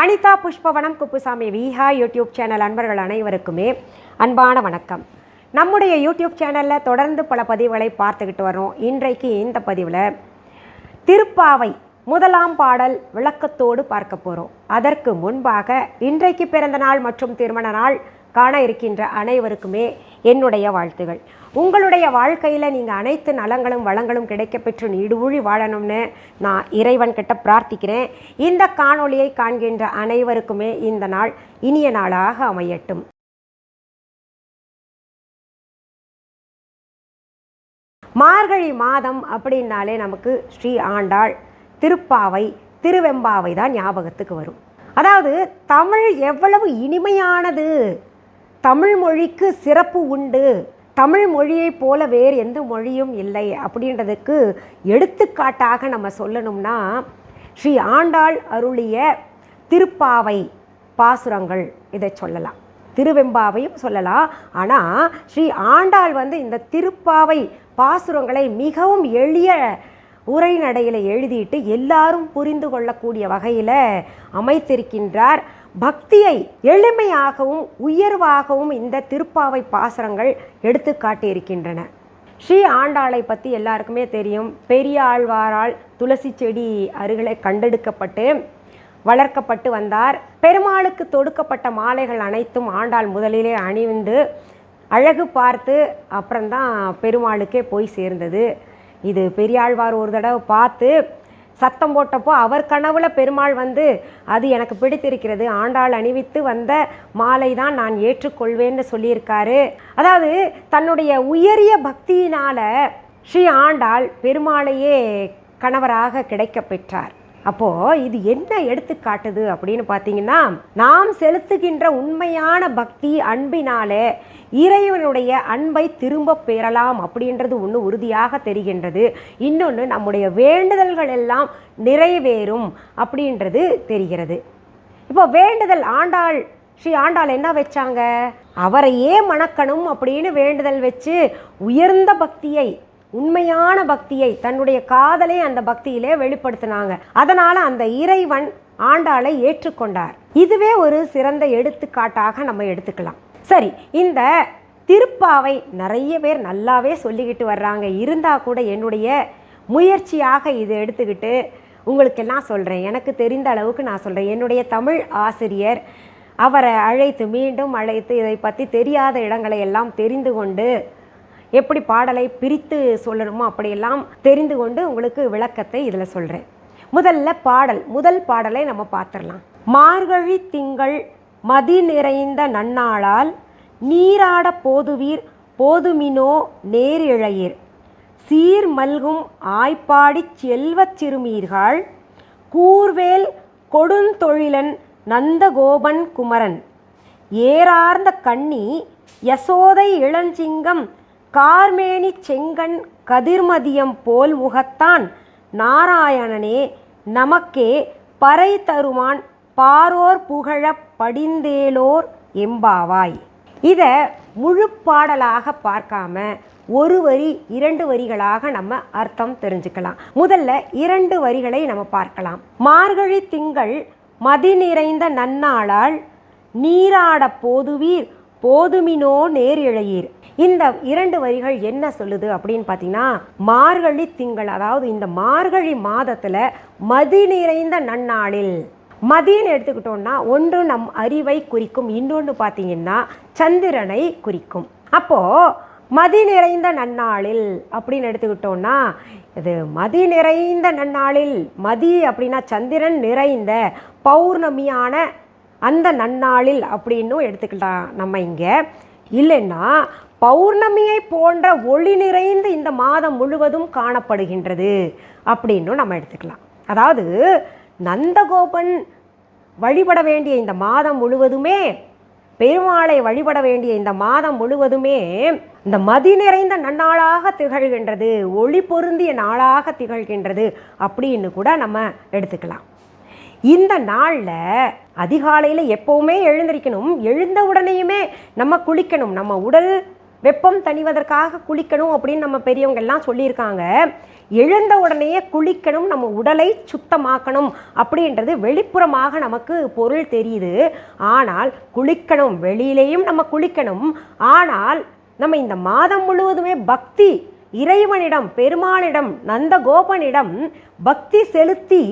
Anitha Pushpavanam Kuppusamy Viha YouTube channel அன்பர்கள் அனைவருக்குமே அன்பான வணக்கம். நம்முடைய யூடியூப் சேனலில் தொடர்ந்து பல பதிவுகளை பார்த்துக்கிட்டு வரோம் இன்றைக்கு இந்த பதிவில் திருப்பாவை முதலாம் பாடல் விளக்கத்தோடு பார்க்க போகிறோம் அதற்கு முன்பாக இன்றைக்கு பிறந்த நாள் மற்றும் திருமண நாள் காண இருக்கின்ற அனைவருக்குமே என்னுடைய வாழ்த்துகள். உங்களுடைய வாழ்க்கையில் நீங்கள் அனைத்து நலங்களும் வளங்களும் கிடைக்கப்பெற்று நீடுழி வாழணும்னு நான் இறைவன் கிட்ட பிரார்த்திக்கிறேன். இந்த காணொளியை காண்கின்ற அனைவருக்குமே இந்த நாள் இனிய நாளாக அமையட்டும். மார்கழி மாதம் அப்படின்னாலே நமக்கு ஸ்ரீ ஆண்டாள் திருப்பாவை திருவெம்பாவை தான் ஞாபகத்துக்கு வரும். அதாவது தமிழ் எவ்வளவு இனிமையானது. தமிழ் மொழிக்கு சிறப்பு உண்டு. தமிழ் மொழியைப் போல வேறு எந்த மொழியும் இல்லை. அப்படின்றதுக்கு எடுத்துக்காட்டாக நம்ம சொல்லணும்னா ஸ்ரீ ஆண்டாள் அருளிய திருப்பாவை பாசுரங்கள் இதை சொல்லலாம். திருவெம்பாவையும் சொல்லலாம். ஆனால் ஸ்ரீ ஆண்டாள் வந்து இந்த திருப்பாவை பாசுரங்களை மிகவும் எளிய உரைநடையில் எழுதிட்டு எல்லாரும் புரிந்து கொள்ளக்கூடிய வகையில் அமைத்திருக்கின்றார். பக்தியை எளிமையாகவும் உயர்வாகவும் இந்த திருப்பாவை பாசுரங்கள் எடுத்து காட்டியிருக்கின்றன. ஸ்ரீ ஆண்டாளை பற்றி எல்லாருக்குமே தெரியும். பெரிய ஆழ்வாரால் துளசி செடி அருகிலே கண்டெடுக்கப்பட்டு வளர்க்கப்பட்டு வந்தார். பெருமாளுக்கு தொடுக்கப்பட்ட மாலைகள் அனைத்தும் ஆண்டாள் முதலிலே அணிவிந்து அழகு பார்த்து அப்புறம்தான் பெருமாளுக்கே போய் சேர்ந்தது. இது பெரியாழ்வார் ஒரு தடவை பார்த்து சத்தம் போட்டப்போ அவர் கனவுல பெருமாள் வந்து அது எனக்கு பிடித்திருக்கிறது. ஆண்டாள் அணிவித்து வந்த மாலை தான் நான் ஏற்றுக்கொள்வேன்னு சொல்லியிருக்காரு. அதாவது தன்னுடைய உயரிய பக்தியினால ஸ்ரீ ஆண்டாள் பெருமாளையே கணவராக கிடைக்க பெற்றார் அப்போது இது என்ன எடுத்துக்காட்டுது அப்படின்னு பார்த்தீங்கன்னா நாம் செலுத்துகின்ற உண்மையான பக்தி அன்பினாலே இறைவனுடைய அன்பை திரும்ப பெறலாம் அப்படின்றது ஒன்று உறுதியாக தெரிகின்றது. இன்னொன்று நம்முடைய வேண்டுதல்கள் எல்லாம் நிறைவேறும் அப்படின்றது தெரிகிறது. இப்போ வேண்டுதல் ஆண்டாள் ஸ்ரீ ஆண்டாள் என்ன வச்சாங்க? அவரையே மணக்கணும் அப்படின்னு வேண்டுதல் வச்சு உயர்ந்த பக்தியை உண்மையான பக்தியை தன்னுடைய காதலை அந்த பக்தியிலே வெளிப்படுத்தினாங்க. அதனால அந்த இறைவன் ஆண்டாளை ஏற்றுக்கொண்டார். இதுவே ஒரு சிறந்த எடுத்துக்காட்டாக நம்ம எடுத்துக்கலாம். சரி இந்த திருப்பாவை நிறைய பேர் நல்லாவே சொல்லிக்கிட்டு வர்றாங்க. இருந்தால் கூட என்னுடைய முயற்சியாக இதை எடுத்துக்கிட்டு உங்களுக்கெல்லாம் சொல்கிறேன் எனக்கு தெரிந்த அளவுக்கு நான் சொல்கிறேன் என்னுடைய தமிழ் ஆசிரியர் அவரை அழைத்து மீண்டும் அழைத்து இதை பற்றி தெரியாத இடங்களை எல்லாம் தெரிந்து கொண்டு எப்படி பாடலை பிரித்து சொல்லணுமோ அப்படியெல்லாம் தெரிந்து கொண்டு உங்களுக்கு விளக்கத்தை இதில் சொல்கிறேன். முதல்ல பாடல் முதல் பாடலை நம்ம பார்த்துடலாம். மார்கழி திங்கள் மதி நிறைந்த நன்னாளால் நீராட போதுவீர் போதுமினோ நேரிழையீர் சீர் மல்கும் ஆய்ப்பாடிச் செல்வச் சிறுமீர்கள் கூர்வேல் கொடுந்தொழிலன் நந்தகோபன் குமரன். ஏறார்ந்த கண்ணி யசோதை இளஞ்சிங்கம் கார்மேனி செங்கன் கதிர்மதியம் போல் முகத்தான் நாராயணனே நமக்கே பறை தருமான் பாரோர் புகழ படிந்தேலோர் எம்பாவாய். இதை முழு பாடலாக பார்க்காம ஒரு வரி இரண்டு வரிகளாக நம்ம அர்த்தம் தெரிஞ்சுக்கலாம். முதல்ல இரண்டு வரிகளை நம்ம பார்க்கலாம். மார்கழி திங்கள் மதி நிறைந்த நன்னாளால் நீராட போதுவீர் போதுமினோ நேர் இழையீர். இந்த இரண்டு வரிகள் என்ன சொல்லுது அப்படின்னு பார்த்தீங்கன்னா மார்கழி திங்கள் அதாவது இந்த மார்கழி மாதத்தில் மதி நிறைந்த நன்னாளில். மதின்னு எடுத்துக்கிட்டோம்னா ஒன்று நம் அறிவை குறிக்கும் இன்னொன்று பார்த்தீங்கன்னா சந்திரனை குறிக்கும். அப்போது மதி நிறைந்த நன்னாளில் அப்படின்னு எடுத்துக்கிட்டோம்னா இது மதி நிறைந்த நன்னாளில் மதி அப்படின்னா சந்திரன் நிறைந்த பௌர்ணமியான அந்த நன்னாளில் அப்படின்னும் எடுத்துக்கலாம் நம்ம இங்கே. இல்லைன்னா பௌர்ணமியை போன்ற ஒளி நிறைந்த இந்த மாதம் முழுவதும் காணப்படுகின்றது அப்படின்னும் நம்ம எடுத்துக்கலாம். அதாவது நந்தகோபன் வழிபட வேண்டிய இந்த மாதம் முழுவதுமே பெருமாளை வழிபட வேண்டிய இந்த மாதம் முழுவதுமே இந்த மதி நிறைந்த நன்னாளாக திகழ்கின்றது ஒளி பொருந்திய நாளாக திகழ்கின்றது அப்படின்னு கூட நம்ம எடுத்துக்கலாம். இந்த நாளில் அதிகாலையில் எப்போவுமே எழுந்திருக்கணும் எழுந்த உடனேயுமே நம்ம குளிக்கணும் நம்ம உடல் வெப்பம் தணிவதற்காக குளிக்கணும் அப்படின்னு நம்ம பெரியவங்க எல்லாம் சொல்லியிருக்காங்க. எழுந்த உடனேயே குளிக்கணும் நம்ம உடலை சுத்தமாக்கணும் அப்படின்றது வெளிப்புறமாக நமக்கு பொருள் தெரியுது. ஆனால் குளிக்கணும் வெளியிலேயும் நம்ம குளிக்கணும். ஆனால் நம்ம இந்த மாதம் முழுவதுமே பக்தி இறைவனிடம் பெருமானிடம் நந்தகோபனிடம் பக்தி செலுத்தி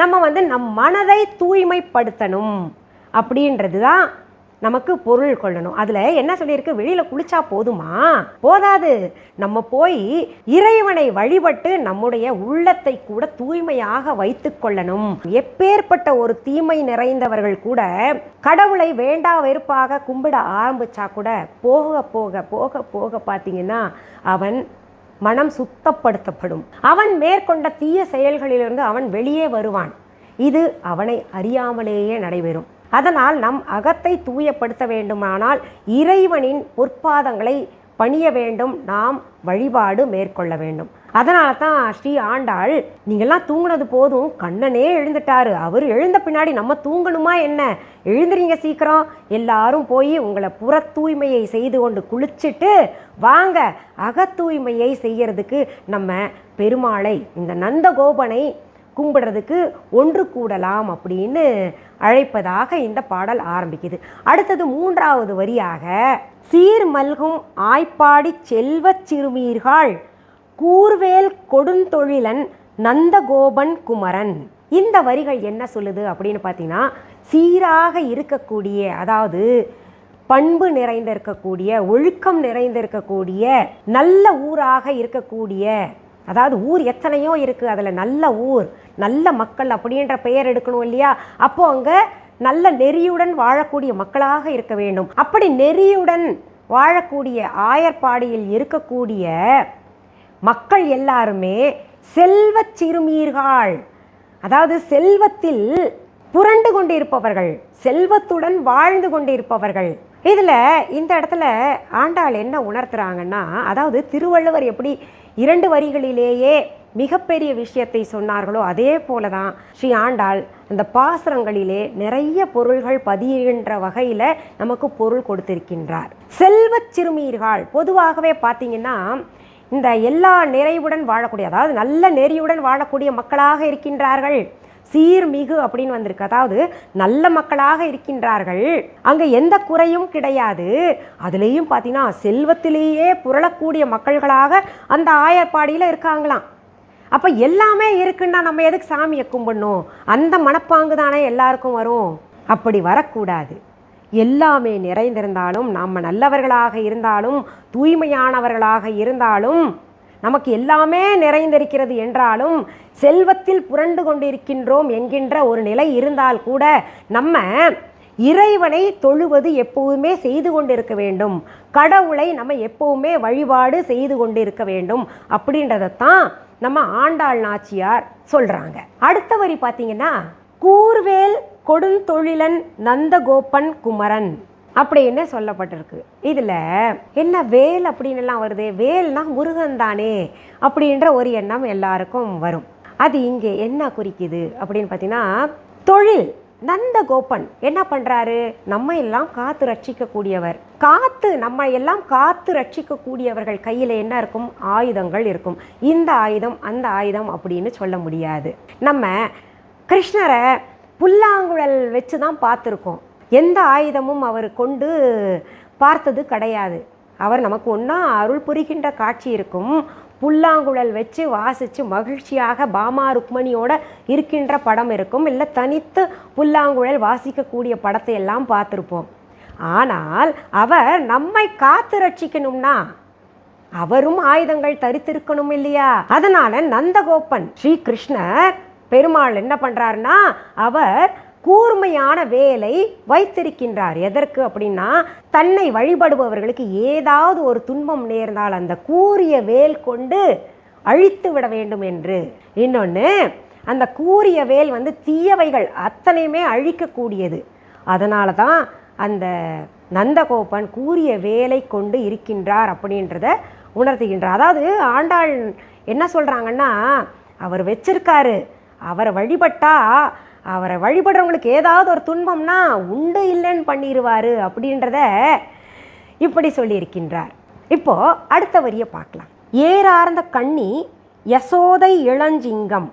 நம்ம வந்து நம் மனதை தூய்மைப்படுத்தணும் அப்படின்றது தான் நமக்கு பொருள் கொள்ளணும். அதில் என்ன சொல்லியிருக்கு? வெளியில் குளிச்சா போதுமா? போதாது. நம்ம போய் இறைவனை வழிபட்டு நம்முடைய உள்ளத்தை கூட தூய்மையாக வைத்து கொள்ளணும். எப்பேற்பட்ட ஒரு தீமை நிறைந்தவர்கள் கூட கடவுளை வேண்டா வெறுப்பாக கும்பிட ஆரம்பிச்சா கூட போக போக போக போக பார்த்தீங்கன்னா அவன் மனம் சுத்தப்படுத்தப்படும். அவன் மேற்கொண்ட தீய செயல்களிலிருந்து அவன் வெளியே வருவான். இது அவனை அறியாமலேயே நடைபெறும். அதனால் நம் அகத்தை தூயப்படுத்த வேண்டுமானால் இறைவனின் பொற்பாதங்களை பணிய வேண்டும். நாம் வழிபாடு மேற்கொள்ள வேண்டும். அதனால தான் ஸ்ரீ ஆண்டாள் நீங்கள்லாம் தூங்கினது போதும் கண்ணனே எழுந்துட்டாரு. அவர் எழுந்த பின்னாடி நம்ம தூங்கணுமா என்ன? எழுந்துறீங்க சீக்கிரம். எல்லாரும் போய் உங்களை புற தூய்மையை செய்து கொண்டு குளிச்சுட்டு வாங்க. அகத் தூய்மையை செய்யறதுக்கு நம்ம பெருமாளை இந்த நந்தகோபனை கும்பிடுறதுக்கு ஒன்று கூடலாம் அப்படின்னு அழைப்பதாக இந்த பாடல் ஆரம்பிக்குது. அடுத்தது மூன்றாவது வரியாக சீர் மல்கும் ஆய்ப்பாடி செல்வச் சிறுமீர்கள் கூர்வேல் கொடுந்தொழிலன் நந்தகோபன் குமரன். இந்த வரிகள் என்ன சொல்லுது அப்படின்னு பார்த்தீங்கன்னா சீராக இருக்கக்கூடிய அதாவது பண்பு நிறைந்திருக்கக்கூடிய ஒழுக்கம் நிறைந்திருக்கக்கூடிய நல்ல ஊராக இருக்கக்கூடிய அதாவது ஊர் எத்தனையோ இருக்குது அதில் நல்ல ஊர் நல்ல மக்கள் அப்படின்ற பெயர் எடுக்கணும் இல்லையா? அப்போ அங்கே நல்ல நெறியுடன் வாழக்கூடிய மக்களாக இருக்க வேண்டும். அப்படி நெறியுடன் வாழக்கூடிய ஆயர்பாடியில் இருக்கக்கூடிய மக்கள் எல்லாருமே செல்வச் சிறுமீர்கள். அதாவது செல்வத்தில் புரண்டு கொண்டிருப்பவர்கள் செல்வத்துடன் வாழ்ந்து கொண்டிருப்பவர்கள். இதில் இந்த இடத்துல ஆண்டாள் என்ன உணர்த்துறாங்கன்னா அதாவது திருவள்ளுவர் எப்படி இரண்டு வரிகளிலேயே மிகப்பெரிய விஷயத்தை சொன்னார்களோ அதே போல தான் ஸ்ரீ ஆண்டாள் இந்த பாசுரங்களிலே நிறைய பொருள்கள் பதிகின்ற வகையில் நமக்கு பொருள் கொடுத்திருக்கின்றார். செல்வச் சிறுமீர்கள் பொதுவாகவே பார்த்தீங்கன்னா இந்த எல்லா நிறைவுடன் வாழக்கூடிய அதாவது நல்ல நெறியுடன் வாழக்கூடிய மக்களாக இருக்கின்றார்கள். சீர்மிகு அப்படின்னு வந்திருக்கு. அதாவது நல்ல மக்களாக இருக்கின்றார்கள். அங்கே எந்த குறையும் கிடையாது. அதுலேயும் பார்த்தீங்கன்னா செல்வத்திலேயே புரளக்கூடிய மக்கள்களாக அந்த ஆயர்பாடியில் இருக்காங்களாம். அப்போ எல்லாமே இருக்குன்னா நம்ம எதுக்கு சாமியை கும்பிடணும்? அந்த மனப்பாங்கு தானே எல்லாருக்கும் வரும். அப்படி வரக்கூடாது. எல்லாமே நிறைந்திருந்தாலும் நாம் நல்லவர்களாக இருந்தாலும் தூய்மையானவர்களாக இருந்தாலும் நமக்கு எல்லாமே நிறைந்திருக்கிறது என்றாலும் செல்வத்தில் புரண்டு கொண்டிருக்கின்றோம் என்கின்ற ஒரு நிலை இருந்தால் கூட நம்ம இறைவனை தொழுவது எப்பவுமே செய்து கொண்டிருக்க வேண்டும். கடவுளை நம்ம எப்பவுமே வழிபாடு செய்து கொண்டிருக்க வேண்டும். அப்படின்றதைத்தான் நம்ம ஆண்டாள் நாச்சியார் சொல்றாங்க. அடுத்த வரி பார்த்தீங்கன்னா கூர்வேல் கொடுந்தொழிலன் நந்தகோபன் குமரன். அப்படின்னு சொல்லப்பட்டிருக்கு. இதில் என்ன வேல் அப்படின்னுலாம் வருது? வேல்னா முருகன் தானே அப்படின்ற ஒரு எண்ணம் எல்லாருக்கும் வரும். அது இங்கே என்ன குறிக்குது அப்படின்னு பார்த்தீங்கன்னா தொழில். நந்தகோபன் என்ன பண்ணுறாரு நம்ம எல்லாம் காத்து ரட்சிக்கக்கூடியவர். காத்து நம்ம எல்லாம் காத்து ரட்சிக்கக்கூடியவர்கள் கையில் என்ன இருக்கும்? ஆயுதங்கள் இருக்கும். இந்த ஆயுதம் அந்த ஆயுதம் அப்படின்னு சொல்ல முடியாது. நம்ம கிருஷ்ணரை புல்லாங்குழல் வச்சு தான் பார்த்துருக்கோம். எந்த ஆயுதமும் அவர் கொண்டு பார்த்தது கிடையாது. அவர் நமக்கு ஒன்றா அருள் புரிகின்ற காட்சி இருக்கும். புல்லாங்குழல் வச்சு வாசித்து மகிழ்ச்சியாக பாமா ருக்மணியோட இருக்கின்ற படம் இருக்கும். இல்லை தனித்து புல்லாங்குழல் வாசிக்கக்கூடிய படத்தை எல்லாம் பார்த்துருப்போம். ஆனால் அவர் நம்மை காத்து ரட்சிக்கணும்னா அவரும் ஆயுதங்கள் தரித்திருக்கணும் இல்லையா? அதனால நந்தகோபன் ஸ்ரீ கிருஷ்ணர் பெருமாள் என்ன பண்ணுறாருன்னா அவர் கூர்மையான வேலை வைத்திருக்கின்றார். எதற்கு அப்படின்னா தன்னை வழிபடுபவர்களுக்கு ஏதாவது ஒரு துன்பம் நேர்ந்தால் அந்த கூரிய வேல் கொண்டு அழித்து விட வேண்டும் என்று. இன்னொன்று அந்த கூரிய வேல் வந்து தீயவைகள் அத்தனையுமே அழிக்கக்கூடியது. அதனால தான் அந்த நந்தகோபன் கூரிய வேலை கொண்டு இருக்கின்றார் அப்படின்றத உணர்த்துகின்றார். அதாவது ஆண்டாள் என்ன சொல்கிறாங்கன்னா அவர் வச்சிருக்காரு அவரை வழிபட்டா அவரை வழிபடுறவங்களுக்கு ஏதாவது ஒரு துன்பம்னா உண்டு இல்லைன்னு பண்ணிடுவார் அப்படின்றத இப்படி சொல்லியிருக்கின்றார். இப்போ அடுத்த வரியை பார்க்கலாம். ஏறார்ந்த கண்ணி யசோதை இளஞ்சிங்கம்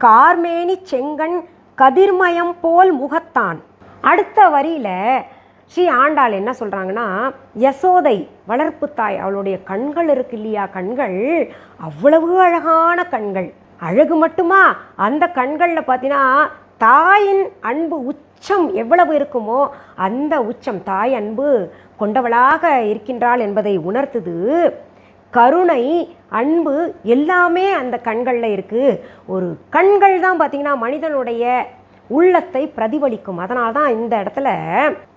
கார்மேனி செங்கன் கதிர்மயம் போல் முகத்தான். அடுத்த வரியில் ஸ்ரீ ஆண்டாள் என்ன சொல்கிறாங்கன்னா யசோதை வளர்ப்பு தாய் அவளுடைய கண்கள் இருக்கு இல்லையா கண்கள்? அவ்வளவு அழகான கண்கள். அழகு மட்டுமா? அந்த கண்களில் பார்த்தீங்கன்னா தாயின் அன்பு உச்சம் எவ்வளவு இருக்குமோ அந்த உச்சம் தாய் அன்பு கொண்டவளாக இருக்கின்றாள் என்பதை உணர்த்துது. கருணை அன்பு எல்லாமே அந்த கண்களில் இருக்குது ஒரு கண்கள் தான் பார்த்திங்கன்னா மனிதனுடைய உள்ளத்தை பிரதிபலிக்கும். அதனால தான் இந்த இடத்துல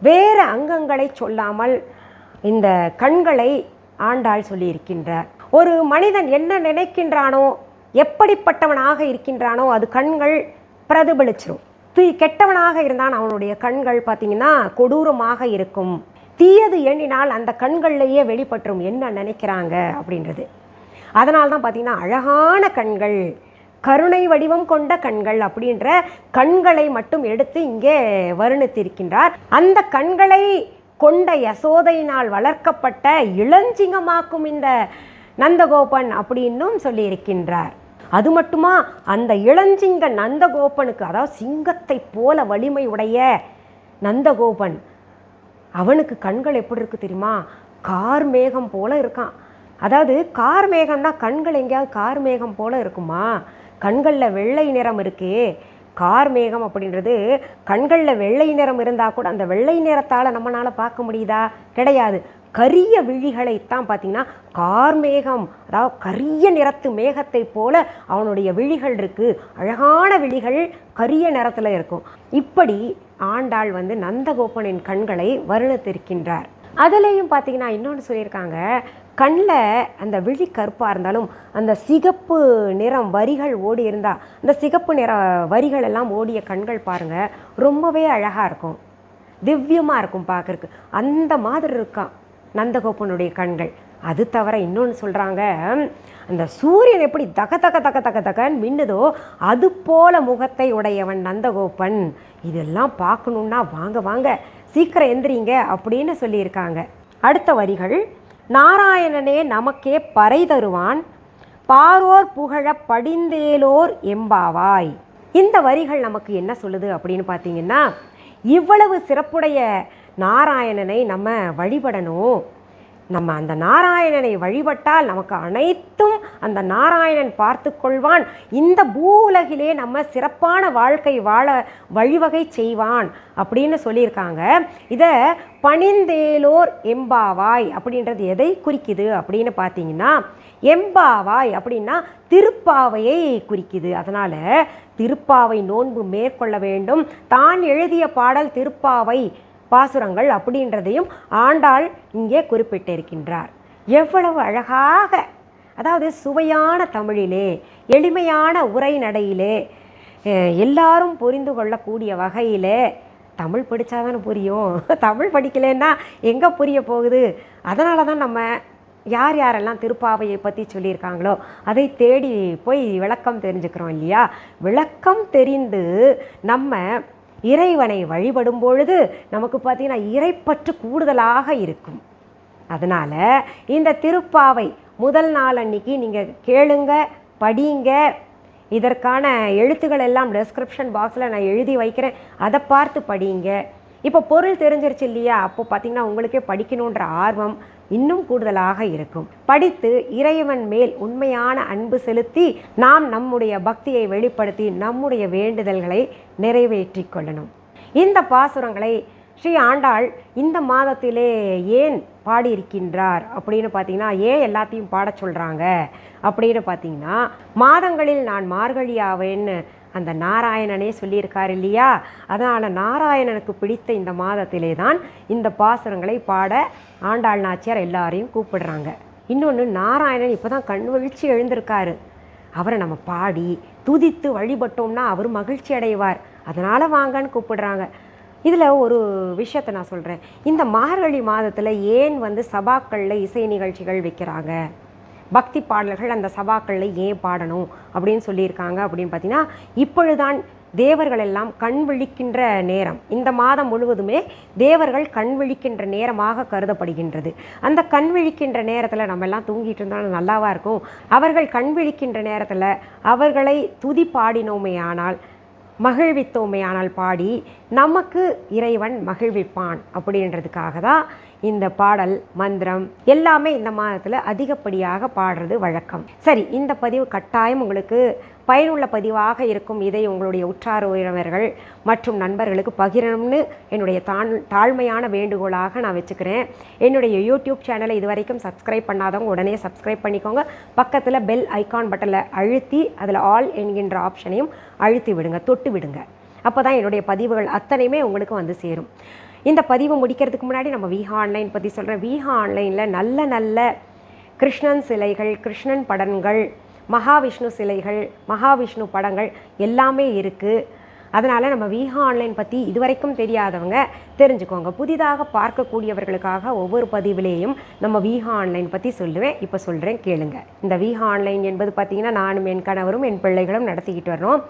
வேறு அங்கங்களை சொல்லாமல் இந்த கண்களை ஆண்டாள் சொல்லியிருக்கின்றார். ஒரு மனிதன் என்ன நினைக்கின்றானோ எப்படிப்பட்டவனாக இருக்கின்றானோ அது கண்கள் பிரதிபலிச்சிரும். தீ கெட்டவனாக இருந்தான் அவனுடைய கண்கள் பார்த்தீங்கன்னா கொடூரமாக இருக்கும். தீயது எண்ணினால் அந்த கண்கள்லேயே வெளிப்பட்டுரும். என்ன நினைக்கிறாங்க அப்படின்றது. அதனால தான் பார்த்தீங்கன்னா அழகான கண்கள் கருணை வடிவம் கொண்ட கண்கள் அப்படின்ற கண்களை மட்டும் எடுத்து இங்கே வருணித்திருக்கின்றார். அந்த கண்களை கொண்ட யசோதையினால் வளர்க்கப்பட்ட இளஞ்சிங்கமாக்கும் இந்த நந்தகோபன் அப்படின்னும் சொல்லியிருக்கின்றார். அது மட்டுமா? அந்த இளஞ்சிங்க நந்தகோபனுக்கு அதாவது சிங்கத்தை போல வலிமை உடைய நந்தகோபன் அவனுக்கு கண்கள் எப்படி இருக்குது தெரியுமா? கார் மேகம் போல இருக்கான். அதாவது கார் மேகம்னா கண்கள் எங்கேயாவது கார் மேகம் போல இருக்குமா? கண்களில் வெள்ளை நிறம் இருக்கே. கார் மேகம் அப்படின்றது கண்களில் வெள்ளை நிறம் இருந்தால் கூட அந்த வெள்ளை நிறத்தால் நம்மளால் பார்க்க முடியுதா? கிடையாது. கரிய விழிகளைத்தான் பார்த்தீங்கன்னா கார் மேகம் அதாவது கரிய நிறத்து மேகத்தை போல அவனுடைய விழிகள் இருக்குது அழகான விழிகள் கரிய நிறத்தில் இருக்கும். இப்படி ஆண்டாள் வந்து நந்தகோபனின் கண்களை வருணித்திருக்கின்றார். அதுலேயும் பார்த்தீங்கன்னா இன்னொன்று சொல்லியிருக்காங்க கண்ணில் அந்த விழி கருப்பாக இருந்தாலும் அந்த சிகப்பு நிறம் வரிகள் ஓடி இருந்தால் அந்த சிகப்பு நிற வரிகள் எல்லாம் ஓடிய கண்கள் பாருங்க ரொம்பவே அழகாக இருக்கும். திவ்யமாக இருக்கும் பார்க்குறக்கு அந்த மாதிரி இருக்கான். நந்தகோபனுடைய கண்கள். அது தவிர இன்னொன்று சொல்கிறாங்க அந்த சூரியன் எப்படி தக தக தக தக தகன்னு மின்னுதோ அது போல முகத்தை உடையவன் நந்தகோபன். இதெல்லாம் பார்க்கணுன்னா வாங்க வாங்க சீக்கிரம் எந்திரிங்க அப்படின்னு சொல்லியிருக்காங்க. அடுத்த வரிகள் நாராயணனே நமக்கே பறை தருவான் பாரோர் புகழ படிந்தேலோர் எம்பாவாய். இந்த வரிகள் நமக்கு என்ன சொல்லுது அப்படின்னு பார்த்தீங்கன்னா இவ்வளவு சிறப்புடைய நாராயணனை நம்ம வழிபடணும். நம்ம அந்த நாராயணனை வழிபட்டால் நமக்கு அனைத்தும் அந்த நாராயணன் பார்த்து கொள்வான். இந்த பூ உலகிலே நம்ம சிறப்பான வாழ்க்கை வாழ வழிவகை செய்வான் அப்படின்னு சொல்லியிருக்காங்க. இதை பணிந்தேலோர் எம்பாவாய் அப்படின்றது எதை குறிக்குது அப்படின்னு பார்த்தீங்கன்னா எம்பாவாய் அப்படின்னா திருப்பாவையை குறிக்குது. அதனால் திருப்பாவை நோன்பு மேற்கொள்ள வேண்டும். தான் எழுதிய பாடல் திருப்பாவை பாசுரங்கள் அப்படின்றதையும் ஆண்டாள் இங்கே குறிப்பிட்டிருக்கின்றார். எவ்வளவு அழகாக அதாவது சுவையான தமிழிலே எளிமையான உரைநடையிலே எல்லாரும் புரிந்து கொள்ளக்கூடிய வகையிலே தமிழ் படித்தாதானே புரியும். தமிழ் படிக்கலைன்னா எங்கே புரிய போகுது? அதனால தான் நம்ம யார் யாரெல்லாம் திருப்பாவையை பற்றி சொல்லியிருக்காங்களோ அதை தேடி போய் விளக்கம் தெரிஞ்சுக்கிறோம் இல்லையா? விளக்கம் தெரிந்து நம்ம இறைவனை வழிபடும் பொழுது நமக்கு பார்த்தீங்கன்னா இறைப்பற்று கூடுதலாக இருக்கும். அதனால் இந்த திருப்பாவை முதல் நாள் அன்னைக்கு நீங்கள் கேளுங்க படிங்க. இதற்கான எழுத்துக்கள் எல்லாம் டெஸ்கிரிப்ஷன் பாக்ஸில் நான் எழுதி வைக்கிறேன். அதை பார்த்து படிங்க. இப்போ பொருள் தெரிஞ்சிருச்சு இல்லையா? அப்போ பார்த்தீங்கன்னா உங்களுக்கே படிக்கணுன்ற ஆர்வம் இன்னும் கூடுதலாக இருக்கும். படித்து இறைவன் மேல் உண்மையான அன்பு செலுத்தி நாம் நம்முடைய பக்தியை வெளிப்படுத்தி நம்முடைய வேண்டுதல்களை நிறைவேற்றி கொள்ளணும். இந்த பாசுரங்களை ஸ்ரீ ஆண்டாள் இந்த மாதத்திலே ஏன் பாடியிருக்கின்றார் அப்படின்னு பார்த்தீங்கன்னா ஏன் எல்லாத்தையும் பாட சொல்கிறாங்க அப்படின்னு பார்த்தீங்கன்னா மாதங்களில் நான் மார்கழியாவேன்னு அந்த நாராயணனே சொல்லியிருக்கார் இல்லையா? அதனால் நாராயணனுக்கு பிடித்த இந்த மாதத்திலே தான் இந்த பாசுரங்களை பாட ஆண்டாள் நாச்சியார் எல்லாரையும் கூப்பிடுறாங்க. இன்னொன்று நாராயணன் இப்போ தான் கண் வழிச்சு எழுந்திருக்காரு. அவரை நம்ம பாடி துதித்து வழிபட்டோம்னா அவர் மகிழ்ச்சி அடைவார். அதனால் வாங்கன்னு கூப்பிடுறாங்க. இதில் ஒரு விஷயத்தை நான் சொல்கிறேன் இந்த மார்கழி மாதத்தில் ஏன் வந்து சபாக்களில் இசை நிகழ்ச்சிகள் வைக்கிறாங்க? பக்தி பாடல்கள் அந்த சபாக்களில் ஏன் பாடணும் அப்படின்னு சொல்லியிருக்காங்க அப்படின்னு பார்த்தீங்கன்னா இப்பொழுதுதான் தேவர்கள் எல்லாம் கண் விழிக்கின்ற நேரம். இந்த மாதம் முழுவதுமே தேவர்கள் கண் விழிக்கின்ற நேரமாக கருதப்படுகின்றது. அந்த கண் விழிக்கின்ற நேரத்தில் நம்ம எல்லாம் தூங்கிட்டு இருந்தாலும் நல்லாவா இருக்கும்? அவர்கள் கண் விழிக்கின்ற நேரத்தில் அவர்களை துதி பாடினோமே ஆனால் மகிழ்வித்தோமே ஆனால் பாடி நமக்கு இறைவன் மகிழ்விப்பான் அப்படின்றதுக்காக தான் இந்த பாடல் மந்திரம் எல்லாமே இந்த மாதத்தில் அதிகப்படியாக பாடுறது வழக்கம். சரி இந்த பதிவு கட்டாயம் உங்களுக்கு பயனுள்ள பதிவாக இருக்கும் இதை உங்களுடைய உற்றார் உறவினர்கள் மற்றும் நண்பர்களுக்கு பகிரணும்னு என்னுடைய தான் தாழ்மையான வேண்டுகோளாக நான் வச்சுக்கிறேன். என்னுடைய யூடியூப் சேனலை இதுவரைக்கும் சப்ஸ்கிரைப் பண்ணாதவங்க உடனே சப்ஸ்கிரைப் பண்ணிக்கோங்க. பக்கத்தில் பெல் ஐகான் பட்டனில் அழுத்தி அதில் ஆல் என்கின்ற ஆப்ஷனையும் அழுத்தி விடுங்க தொட்டு விடுங்க. அப்போ தான் என்னுடைய பதிவுகள் அத்தனையுமே உங்களுக்கு வந்து சேரும். இந்த பதிவு முடிக்கிறதுக்கு முன்னாடி நம்ம வீஹா ஆன்லைன் பற்றி சொல்கிறேன் வீஹா ஆன்லைனில் நல்ல நல்ல கிருஷ்ணன் சிலைகள் கிருஷ்ணன் படங்கள் மகாவிஷ்ணு சிலைகள் மகாவிஷ்ணு படங்கள் எல்லாமே இருக்குது அதனால் நம்ம வீஹா ஆன்லைன் பற்றி இதுவரைக்கும் தெரியாதவங்க தெரிஞ்சுக்கோங்க. புதிதாக பார்க்கக்கூடியவர்களுக்காக ஒவ்வொரு பதிவிலேயும் நம்ம வீஹா ஆன்லைன் பற்றி சொல்லுவேன். இப்போ சொல்கிறேன் கேளுங்க. இந்த வீஹா ஆன்லைன் என்பது பார்த்திங்கன்னா நானும் என் கணவரும் என் பிள்ளைகளும் நடத்திக்கிட்டு வர்றோம்.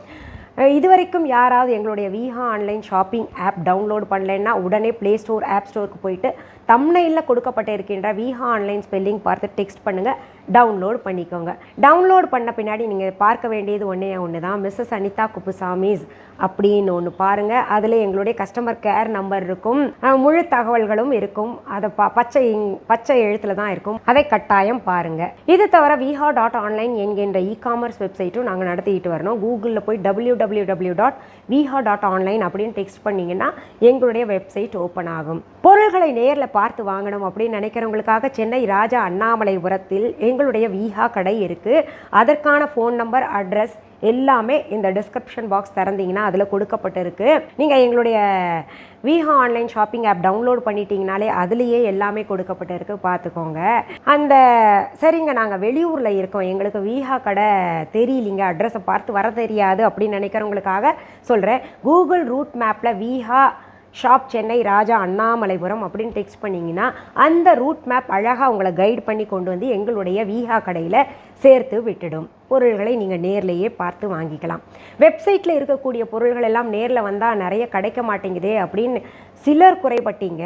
இதுவரைக்கும் யாராவது எங்களுடைய Viha online shopping app download பண்ணலைன்னா உடனே ப்ளே ஸ்டோர் ஆப் ஸ்டோருக்கு போயிட்டு தம்னையில் கொடுக்கப்பட்டு இருக்கின்ற விஹா ஆன்லைன் ஸ்பெல்லிங் பார்த்து டெக்ஸ்ட் பண்ணுங்கள் டவுன்லோட் பண்ணிக்கோங்க. டவுன்லோட் பண்ண பின்னாடி நீங்கள் பார்க்க வேண்டியது ஒன்றே ஒன்று தான் மிஸ்ஸஸ் அனிதா குப்புசாமிஸ் அப்படின்னு ஒன்று பாருங்கள் அதில் எங்களுடைய கஸ்டமர் கேர் நம்பர் இருக்கும் முழு தகவல்களும் இருக்கும். அதை ப பச்சை பச்சை எழுத்தில் தான் இருக்கும். அதை கட்டாயம் பாருங்கள் இது தவிர விஹா டாட் ஆன்லைன் என்கின்ற இ காமர்ஸ் வெப்சைட்டும் நாங்கள் நடத்திக்கிட்டு வரணும் கூகுளில் போய் W W W dot Viha dot online அப்படின்னு டெக்ஸ்ட் பண்ணிங்கன்னா எங்களுடைய வெப்சைட் ஓப்பன் ஆகும். பொருள்களை நேரில் பார்த்து வாங்கணும் அப்படின்னு நினைக்கிறவங்களுக்காக சென்னை ராஜா அண்ணாமலைபுரத்தில் எங்களுடைய விஹா கடை இருக்குது அதற்கான ஃபோன் நம்பர் அட்ரஸ் எல்லாமே இந்த டிஸ்கிரிப்ஷன் பாக்ஸ் திறந்தீங்கன்னா அதில் கொடுக்கப்பட்டிருக்கு. நீங்கள் எங்களுடைய Viha online shopping app download பண்ணிட்டீங்கனாலே அதுலேயே எல்லாமே கொடுக்கப்பட்டிருக்கு. பார்த்துக்கோங்க. அந்த சரிங்க நாங்கள் வெளியூரில் இருக்கோம். எங்களுக்கு விஹா கடை தெரியலிங்க. அட்ரஸை பார்த்து வர தெரியாது அப்படின்னு நினைக்கிறவங்களுக்காக சொல்கிறேன் கூகுள் ரூட் மேப்பில் விஹா ஷாப் சென்னை ராஜா அண்ணாமலைபுரம் அப்படின்னு டெக்ஸ்ட் பண்ணிங்கன்னா அந்த ரூட் மேப் அழகாக உங்களை கைட் பண்ணி கொண்டு வந்து எங்களுடைய விஹா கடையில் சேர்த்து விட்டுடும். பொருள்களை நீங்கள் நேர்லேயே பார்த்து வாங்கிக்கலாம். வெப்சைட்டில் இருக்கக்கூடிய பொருள்கள் எல்லாம் நேரில் வந்தால் நிறைய கிடைக்க மாட்டேங்குதே அப்படின்னு சிலர் குறைபட்டீங்க.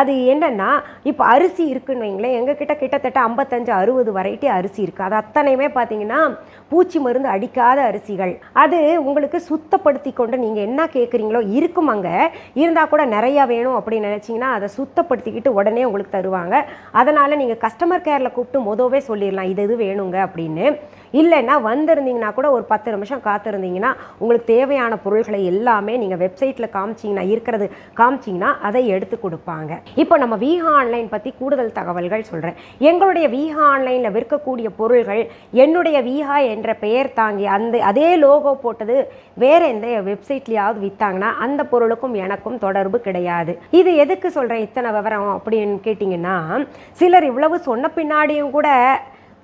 அது என்னென்னா இப்போ அரிசி இருக்குன்னு வைங்களேன் எங்ககிட்ட கிட்டத்தட்ட ஐம்பத்தஞ்சு அறுபது வெரைட்டி அரிசி இருக்குது அது அத்தனையுமே பார்த்தீங்கன்னா பூச்சி மருந்து அடிக்காத அரிசிகள். அது உங்களுக்கு சுத்தப்படுத்தி கொண்டு நீங்கள் என்ன கேட்குறீங்களோ இருக்கும் அங்கே. இருந்தால் கூட நிறையா வேணும் அப்படின்னு நினச்சிங்கன்னா அதை சுத்தப்படுத்திக்கிட்டு உடனே உங்களுக்கு தருவாங்க. அதனால் நீங்கள் கஸ்டமர் கேரில் கூப்பிட்டு மொதவே சொல்லிடலாம் இது இது வேணுங்க? அப்படின்னு. இல்லைன்னா வந்திருந்தீங்கன்னா கூட ஒரு பத்து நிமிஷம் காத்திருந்தீங்கன்னா உங்களுக்கு தேவையான பொருள்களை எல்லாமே நீங்கள் வெப்சைட்டில் காமிச்சிங்கன்னா இருக்கிறது காமிச்சிங்கன்னா அதை எடுத்து கொடுப்பாங்க. இப்போ நம்ம வீஹா ஆன்லைன் பற்றி கூடுதல் தகவல்கள் சொல்கிறேன் எங்களுடைய வீஹா ஆன்லைனில் விற்கக்கூடிய பொருள்கள் என்னுடைய வீஹா என்ற பெயர் தாங்கி அந்த அதே லோகோ போட்டது வேற எந்த வெப்சைட்லையாவது விற்றாங்கன்னா அந்த பொருளுக்கும் எனக்கும் தொடர்பு கிடையாது. இது எதுக்கு சொல்கிறேன் இத்தனை விவரம் அப்படின்னு கேட்டிங்கன்னா சிலர் இவ்வளவு சொன்ன பின்னாடியும் கூட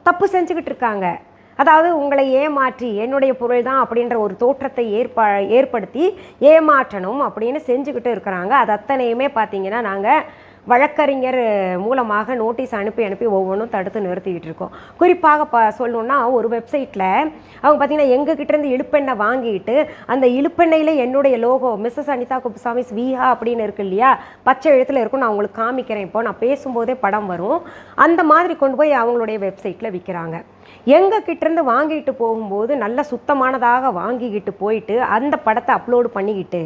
தப்பு செஞ்சுக்கிட்டு இருக்காங்க. அதாவது உங்களை ஏமாற்றி என்னுடைய பொருள் தான் அப்படின்ற ஒரு தோற்றத்தை ஏற்ப ஏற்படுத்தி ஏமாற்றணும் அப்படின்னு செஞ்சுக்கிட்டு இருக்கிறாங்க. அது அத்தனையுமே பார்த்தீங்கன்னா நாங்கள் வழக்கறிஞர் மூலமாக நோட்டீஸ் அனுப்பி அனுப்பி ஒவ்வொன்றும் தடுத்து நிறுத்திக்கிட்டு இருக்கோம். குறிப்பாக ப சொல்லணுன்னா ஒரு வெப்சைட்டில் அவங்க பார்த்தீங்கன்னா எங்ககிட்டேருந்து இழுப்பெண்ணை வாங்கிட்டு அந்த இழுப்பெண்ணையில் என்னுடைய லோகோ மிஸ்ஸஸ் அனிதா குப்புசாமிஸ் விஹா அப்படின்னு இருக்கு இல்லையா? பச்சை எழுத்தில் இருக்கும். நான் உங்களுக்கு காமிக்கிறேன். இப்போ நான் பேசும்போதே படம் வரும். அந்த மாதிரி கொண்டு போய் அவங்களுடைய வெப்சைட்டில் விற்கிறாங்க எங்ககிட்டேருந்து வாங்கிட்டு போகும்போது நல்ல சுத்தமானதாக வாங்கிக்கிட்டு போயிட்டு அந்த படத்தை அப்லோடு பண்ணிக்கிட்டு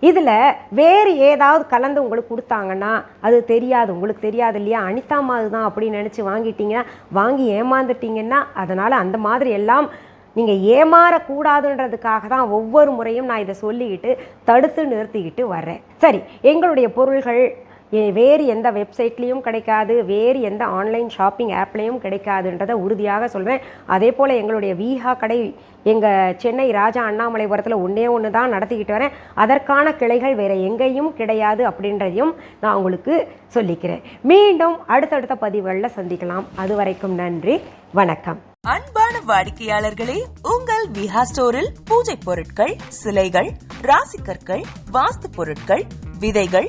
இதில் வேறு ஏதாவது கலந்து உங்களுக்கு கொடுத்தாங்கன்னா அது தெரியாது உங்களுக்கு தெரியாது இல்லையா? அனிதா மாதிரி தான் அப்படின்னு நினச்சி வாங்கிட்டீங்கன்னா வாங்கி ஏமாந்துட்டீங்கன்னா அதனால் அந்த மாதிரி எல்லாம் நீங்கள் ஏமாறக்கூடாதுன்றதுக்காக தான் ஒவ்வொரு முறையும் நான் இதை சொல்லிக்கிட்டு தடுத்து நிறுத்திக்கிட்டு வர்றேன். சரி எங்களுடைய பொருள்கள் வேறு எந்த வெப்சைட்லேயும் கிடைக்காது வேறு எந்த ஆன்லைன் ஷாப்பிங் ஆப்லேயும் கிடைக்காதுன்றதை உறுதியாக சொல்வேன் அதே போல் எங்களுடைய வீஹா கடை எங்கள் சென்னை ராஜா அண்ணாமலைபுரத்தில் ஒன்றே ஒன்று தான் நடத்திக்கிட்டு வரேன். அதற்கான கிளைகள் வேறு எங்கேயும் கிடையாது அப்படின்றதையும் நான் உங்களுக்கு சொல்லிக்கிறேன். மீண்டும் அடுத்தடுத்த பதிவுகளில் சந்திக்கலாம். அது வரைக்கும் நன்றி வணக்கம். அன்பான வாடிக்கையாளர்களே உங்கள் விஹா ஸ்டோரில் பூஜை பொருட்கள் சிலைகள் ராசிக்கற்கள் வாஸ்து பொருட்கள் விதைகள்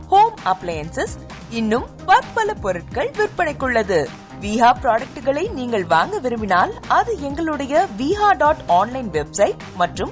ஹோம் அப்ளையன்சஸ் இன்னும் பற்பல பொருட்கள் விற்பனைக்குள்ளது. விஹா ப்ராடக்ட்களை நீங்கள் வாங்க விரும்பினால் அது எங்களுடைய விஹா டாட் ஆன்லைன் வெப்சைட் மற்றும்